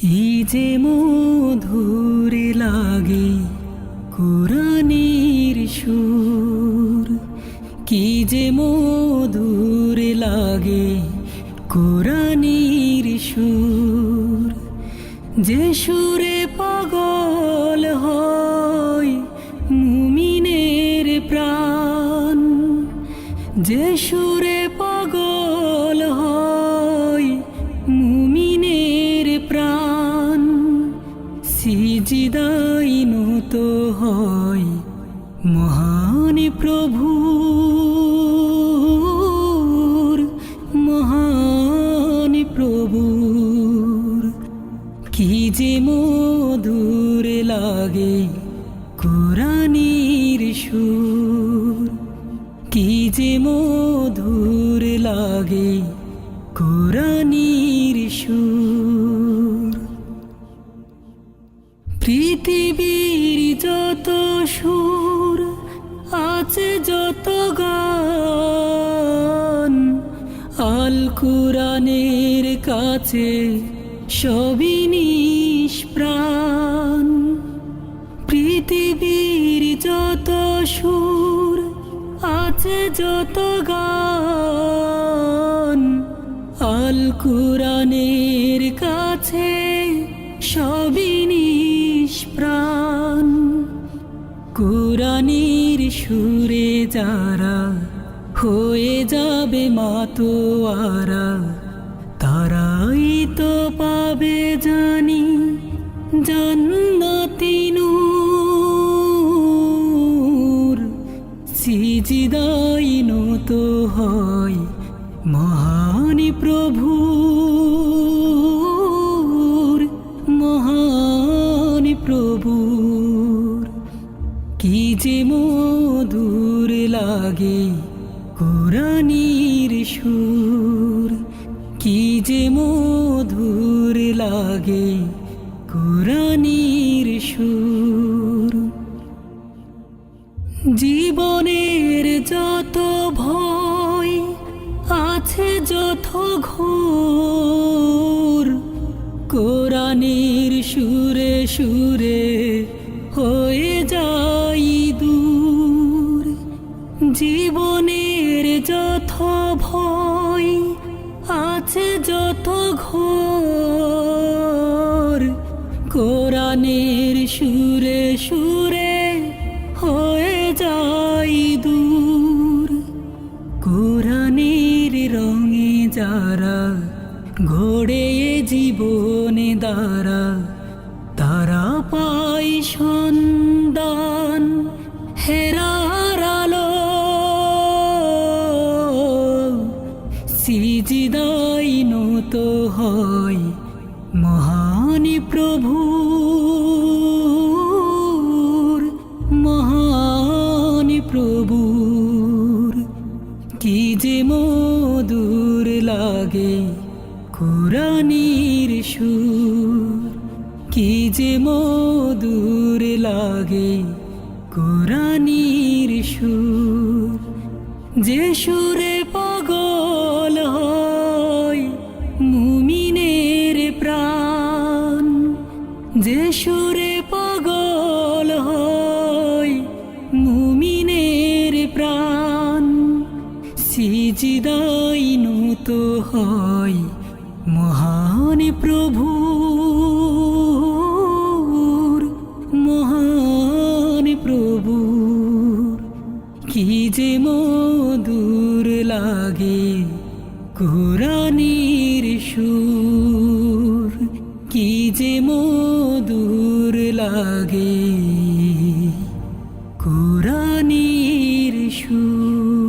কি যে মধুর লাগে কোরআনের সুর। কি যে মধুর লাগে কোরআনের সুর। যে সুরে পাগল হয় মুমিনের প্রাণ। যে সুরে পাগল হয় সিজিদাই নত হয় মহান প্রভুর মহান প্রভুর। কি যে মধুর লাগে কোরআনের সুর। কি যে মধুর লাগে কোরআনের আছে যত গান, আল কোরআনের কাছে সবই নিষ্প্রাণ পৃথিবীর যত সুর আছে যত গান, আল কুরানের কাছে সবই নিষ্প্রাণ কোরআনের সুরে যারা হয়ে যাবে মাতোয়ারা, তারাই তো পাবে জানি জান্নাতি নূর। সিজিদাই নত হয় মহান প্রভুর মহান প্রভুর। কি যে মধুর লাগে কোরআনের সুর। কি যে মধুর লাগে কোরআনের সুর। জীবনের যত ভয় আছে যত ঘোর, কোরআনের সুরে সুরে হয়ে দূর জীবনের যত ভয় আছে, যত ঘোর কোরআনের সুরে সুরে হয়ে যাই দূর। কোরআনের রঙে যারা ঘোড়ে জীবনে দ্বারা নত হয়। মহান প্রভুর মহান প্রভুর। কি যে মধুর লাগে কোরআনের সুর। কি যে মধুর লাগে কোরআনের সুর। যে সুরে হই মহান প্রভু মহান প্রভু কি যে মধুর লাগে কুরানির সুর, কি যে মধুর লাগে কুরানির সুর।